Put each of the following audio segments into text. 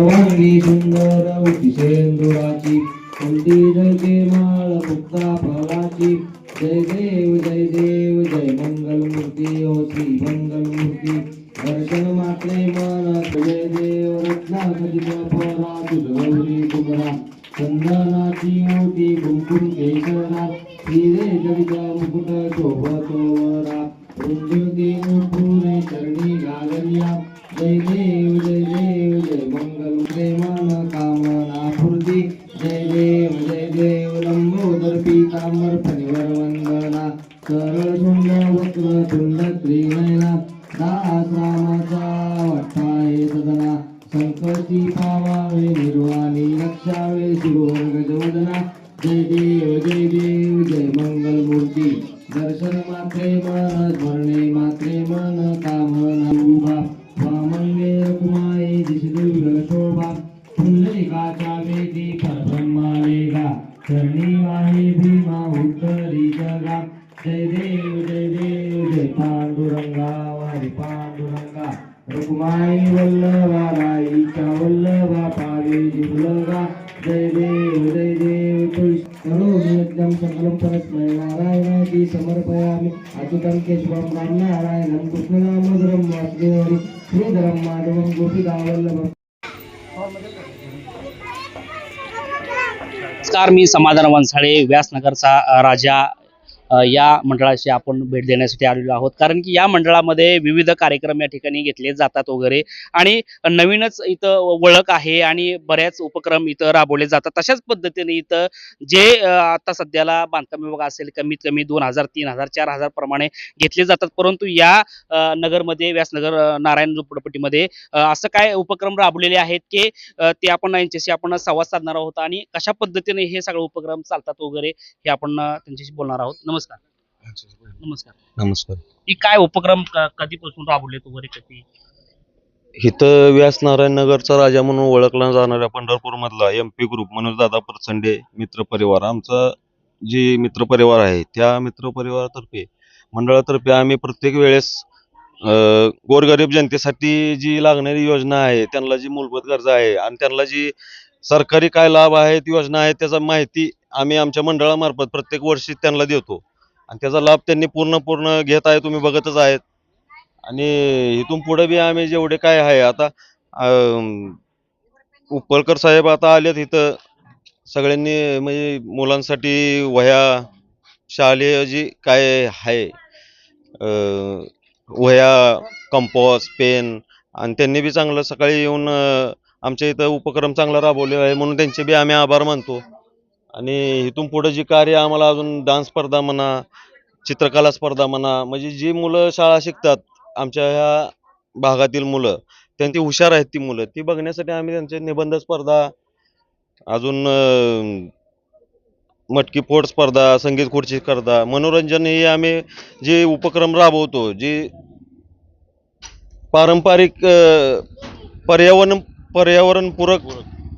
सर्वांगी सुंदर उतिशेंदुराची कुंती जयते माळ मुक्ता फळाची जय देव जय देव जय मंगल मूर्ती ओ श्री मंगल मूर्ती दर्शन मात्रे मन जय देव रत्नाकरित परा तुझ गौरी कुमरा चंदनाची मोठी कुंकुम केसरा हिरे जडित मुकुट शोभतो वरा रुंजुती फुले चरणी गागरिया जय देव Álvaro Paniagua जय देव जय देव जय पांडुरंगा वारी पांडुरंगा. रुक्माई वल्लभा राईचा वल्लभा पावे जिवलगा. जय देव जय देव तुळशी. करोमि यज्ञं सकलं परस्मै नारायणाची समर्पयामि. अच्युतं केशवं राम नारायणं कृष्णदामोदरं श्रीधरम माधवम गोपिका गोपिकावल्लभम् नमस्कार मी समाधान वंसाळे व्यासनगरचा राजा या मंडळाशी आपण भेट देण्यासाठी आलेलो आहोत. कारण की या मंडळामध्ये विविध कार्यक्रम या ठिकाणी घेतले जातात वगैरे. आणि नवीनच इथं ओळख आहे आणि बऱ्याच उपक्रम इथं राबवले जातात. तशाच पद्धतीने इथं जे आता सध्याला बांधकाम विभाग असेल कमीत कमी दोन हजार तीन हजार चार हजार प्रमाणे घेतले जातात. परंतु या नगरमध्ये व्यासनगर नारायण झोपडपट्टीमध्ये असं काय उपक्रम राबवलेले आहेत की ते आपण यांच्याशी आपण संवाद साधणार आहोत आणि कशा पद्धतीने हे सगळे उपक्रम चालतात वगैरे हे आपण त्यांच्याशी बोलणार आहोत. नमस्कार. नमस्कार. नमस्कार. ही काय उपक्रम क- कधीपासून राबवलेत वगैरे कधी? इथं व्यास नारायण नगरचा राजा म्हणून ओळखला जाणाऱ्या पंढरपूर मधला एम पी ग्रुप मनोज दादा परचंडे मित्र परिवार. आमचा जी मित्र परिवार आहे त्या मित्र परिवारातर्फे मंडळातर्फे आम्ही प्रत्येक वेळेस अं, गोरगरीब जनतेसाठी जी लागणारी योजना आहे त्यांना जी मूलभूत गरजा आहे आणि त्यांना जी सरकारी काय लाभ आहेत योजना आहेत त्याचा माहिती आम्ही आमच्या मंडळामार्फत प्रत्येक वर्षी त्यांना देतो. आणि त्याचा लाभ त्यांनी पूर्ण पूर्ण घेत आहे तुम्ही बघतच आहेत. आणि इथून पुढे बी आम्ही जेवढे काय आहे आता उपळकर साहेब आता आलेत इथं. सगळ्यांनी म्हणजे मुलांसाठी वह्या शालेय जी काय आहे वह्या कंपॉस पेन आणि त्यांनी बी चांगलं सकाळी येऊन आमच्या इथं उपक्रम चांगला राबवलेला आहे म्हणून त्यांचे बी आम्ही आभार मानतो. आणि इथून पुढे जी कार्य आम्हाला अजून डान्स स्पर्धा म्हणा चित्रकला स्पर्धा म्हणा म्हणजे जी मुलं शाळा शिकतात आमच्या ह्या भागातील मुलं त्यांची हुशार आहेत ती मुलं ती बघण्यासाठी आम्ही त्यांचे निबंध स्पर्धा अजून मटकी फोड स्पर्धा संगीत खुर्ची स्पर्धा मनोरंजन हे आम्ही जे उपक्रम राबवतो जे पारंपरिक पर्यावरण पर्यावरणपूरक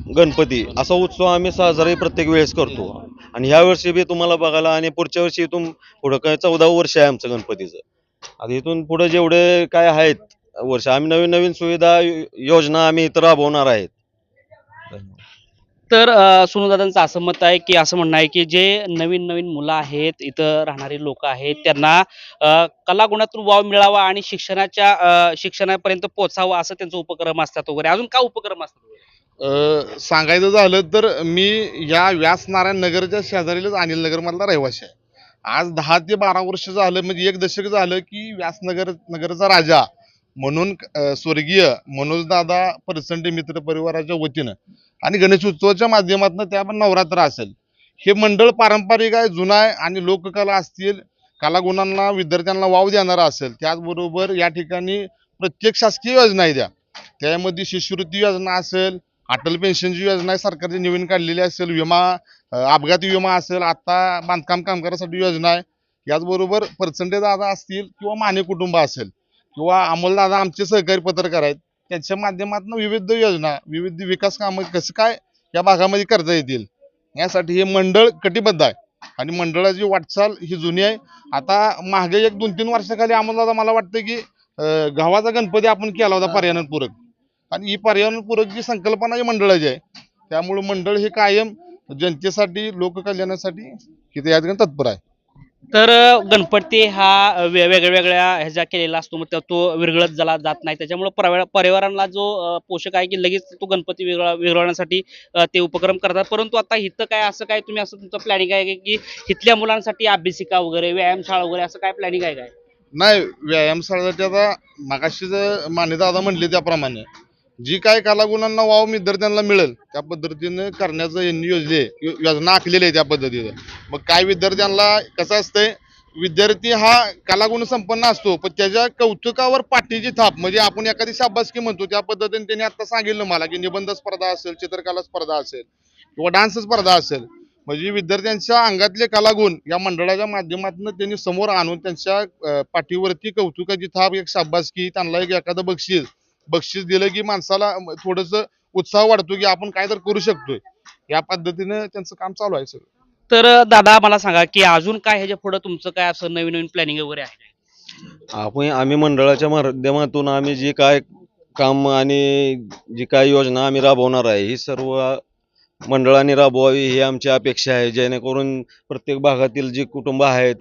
गणपती असा उत्सव आम्ही साजराही प्रत्येक वेळेस करतो. आणि ह्या वर्षी बी तुम्हाला बघायला आणि पुढच्या वर्षी इथून पुढं काय चौदावं वर्ष आहे आमचं गणपतीचं. आता इथून पुढे जेवढे काय आहेत वर्ष आम्ही नवीन नवीन सुविधा योजना आम्ही इथं राबवणार आहेत. तर अ, सोनूदादांचं असं मत आहे की असं म्हणणं आहे की जे नवीन नवीन मुलं आहेत इथं राहणारी लोक आहेत त्यांना कलागुणातून वाव मिळावा आणि शिक्षणाच्या शिक्षणापर्यंत पोचावा असं त्यांचा उपक्रम असतात वगैरे. अजून काय उपक्रम असतात वगैरे? सांगायचं झालं तर मी या व्यासनारायण नगरच्या शेजारीलच अनिल नगरमधला रहिवाशी आहे. आज दहा ते बारा वर्ष झालं म्हणजे एक दशक झालं की व्यासनगर नगरचा राजा म्हणून स्वर्गीय मनोजदादा परसंडे मित्र परिवाराच्या वतीनं आणि गणेश उत्सवाच्या माध्यमातून त्या पण नवरात्र असेल. हे मंडळ पारंपरिक आहे जुनं आहे आणि लोककला असतील कलागुणांना विद्यार्थ्यांना वाव देणारा असेल त्याचबरोबर या ठिकाणी प्रत्येक शासकीय योजना आहे त्या. त्यामध्ये शिष्यवृत्ती योजना असेल अटल पेन्शनची योजना आहे सरकारची नवीन काढलेली असेल विमा अपघाती विमा असेल आता बांधकाम कामगारासाठी योजना आहे. याचबरोबर परचंडे दादा असतील किंवा माने कुटुंब असेल किंवा अमोल दादा आमचे सहकारी पत्रकार आहेत त्यांच्या माध्यमातून विविध योजना विविध विकास कामं कसं काय या भागामध्ये करता येतील? यासाठी हे मंडळ कटिबद्ध आहे. आणि मंडळाची वाटचाल ही जुनी आहे. आता मागे एक दोन तीन वर्षाखाली अमोल दादा मला वाटतं की गावाचा गणपती आपण केला होता पर्यावरणपूरक. आणि ही पर्यावरणपूरक जी संकल्पना आहे मंडळाची आहे त्यामुळे मंडळ हे कायम जनतेसाठी लोककल्याणासाठी इथे या ठिकाणी तत्पर आहे. तर गणपती हा वेगळ्या वेगळ्या ह्याच्या केलेला असतो मग तो विरघळत झाला जात नाही. त्याच्यामुळे पर्यावरण परिवाराला जो पोषक आहे की लगेच तो गणपती वेगळा विरघळण्यासाठी ते उपक्रम करतात. परंतु आता इथं काय असं काय तुम्ही असं तुमचं प्लॅनिंग आहे की इथल्या मुलांसाठी अभ्यासिका वगैरे व्यायामशाळा वगैरे असं काय प्लॅनिंग आहे काय? नाही व्यायामशाळेसाठी आता मागाशी जर मान्यता म्हणली त्याप्रमाणे जी काय कलागुणांना वाव विद्यार्थ्यांना मिळेल त्या पद्धतीने करण्याचं यांनी योजले योजना आखलेली आहे त्या पद्धतीने. मग काय विद्यार्थ्यांना कसं असतंय विद्यार्थी हा कलागुण संपन्न असतो पण त्याच्या कौतुकावर पाठीची थाप म्हणजे आपण एखादी शाबासकी म्हणतो त्या पद्धतीने त्यांनी आता सांगितलं मला की निबंध स्पर्धा असेल चित्रकला स्पर्धा असेल किंवा डान्स स्पर्धा असेल म्हणजे विद्यार्थ्यांच्या अंगातले कलागुण या मंडळाच्या माध्यमातून त्यांनी समोर आणून त्यांच्या पाठीवरती कौतुकाची थाप एक शाबासकी त्यांना एक एखादं बक्षीस बक्षीस दिलं की माणसाला थोडस उत्साह वाढतो की आपण काय तर करू शकतोय. या पद्धतीनं त्यांचं काम चालू आहे सगळं. तर दादा मला सांगा की अजून काय ह्याच्या पुढे तुमचं काय असं नवीन नवीन प्लॅनिंग वगैरे आहे? आपण आम्ही मंडळाच्या माध्यमातून आम्ही जे काय काम आणि जी काय योजना आम्ही राबवणार आहे ही सर्व मंडळाने राबवावी ही आमची अपेक्षा आहे. जेणेकरून प्रत्येक भागातील जी कुटुंब आहेत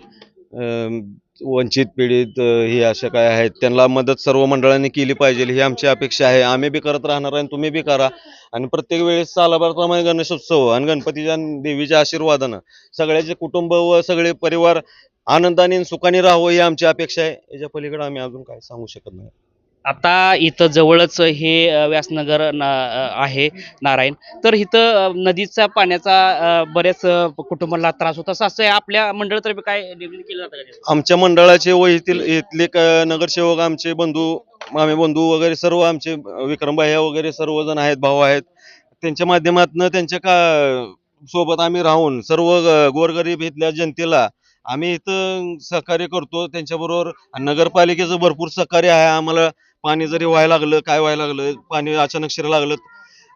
अं, वंचित पीडित हे अशा काय आहेत त्यांना मदत सर्व मंडळांनी केली पाहिजे ही आमची अपेक्षा आहे. आम्ही बी करत राहणार आहे आणि तुम्ही बी करा. आणि प्रत्येक वेळेस सालाबारप्रमाणे गणेशोत्सव आणि गणपतीच्या आणि देवीच्या आशीर्वादानं सगळ्याचे कुटुंब व सगळे परिवार आनंदाने आणि सुखाने राहावं ही आमची अपेक्षा आहे. याच्या पलीकडे आम्ही अजून काय सांगू शकत नाही. आता इथं जवळच हे व्यासनगर ना आहे नारायण. तर इथं नदीचा पाण्याचा बऱ्याच कुटुंबाला त्रास होत असं असं आपल्या मंडळातर्फे काय नियोजन केलं जातं आमच्या मंडळाचे व येथील इथले नगरसेवक आमचे बंधू मामे बंधू वगैरे सर्व आमचे विक्रमभाई वगैरे सर्वजण आहेत भाऊ आहेत. त्यांच्या माध्यमातून त्यांच्या का सोबत आम्ही राहून सर्व गोरगरीब इथल्या जनतेला आम्ही इथं सहकार्य करतो. त्यांच्याबरोबर नगरपालिकेचं भरपूर सहकार्य आहे. आम्हाला पाणी जरी व्हायला लागलं काय व्हायला लागलं पाणी अचानक शिरा लागलं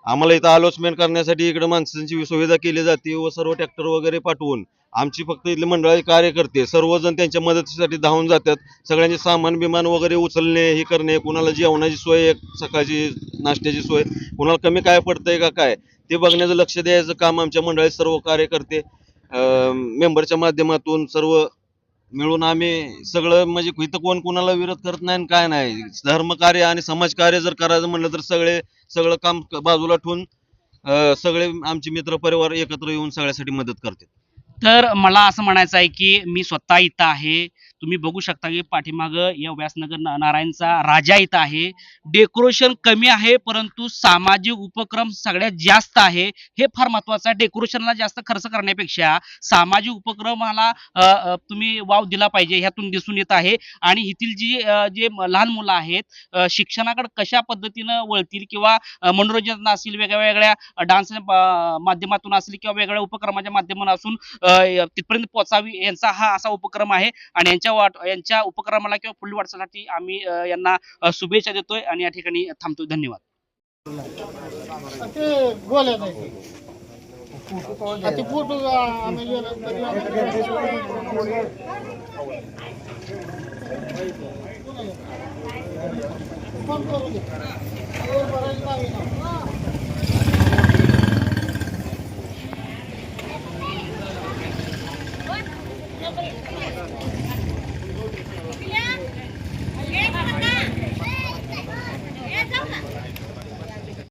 आम्हाला इथं अलॉटमेंट करण्यासाठी इकडे माणसांची सुविधा केली जाते व सर्व ट्रॅक्टर वगैरे पाठवून आमची फक्त इथले मंडळाचे कार्यकर्ते सर्वजण त्यांच्या मदतीसाठी धावून जातात. सगळ्यांचे सामान बिमान वगैरे उचलणे हे करणे कुणाला जेवणाची सोय एक सकाळची नाश्त्याची सोय कुणाला कमी काय पडतंय का काय ते बघण्याचं लक्ष द्यायचं काम आमच्या मंडळाचे सर्व कार्यकर्ते मेंबरच्या माध्यमातून सर्व मिळून आम्ही सगळं म्हणजे इथं कोण कोणाला विरोध करत नाही काय नाही. धर्मकार्य आणि समाजकार्य जर करायचं म्हणलं तर सगळे सगळं काम बाजूला ठेवून सगळे आमचे मित्र परिवार एकत्र येऊन सगळ्यासाठी मदत करतात. तर मला असं म्हणायचं आहे की मी स्वतः इथं आहे. तुम्ही बघू शकता की पाठीमागं या व्यासनगर नारायणचा राजा इथं आहे. डेकोरेशन कमी आहे परंतु सामाजिक उपक्रम सगळ्यात जास्त आहे. हे फार महत्वाचं आहे. डेकोरेशनला जास्त खर्च करण्यापेक्षा सामाजिक उपक्रमाला तुम्ही वाव दिला पाहिजे ह्यातून दिसून येत आहे. आणि इथील जी जे लहान मुलं आहेत शिक्षणाकडे कशा पद्धतीनं वळतील किंवा मनोरंजन असेल वेगळ्या वेगळ्या डान्स माध्यमातून असेल किंवा वेगळ्या उपक्रमाच्या माध्यमातून असून तिथपर्यंत पोहोचावी यांचा हा असा उपक्रम आहे. आणि यांच्या वाट यांच्या उपक्रमाला किंवा पुढील वाटसाठी आम्ही यांना शुभेच्छा देतोय आणि या ठिकाणी थांबतोय. धन्यवाद. फोन करू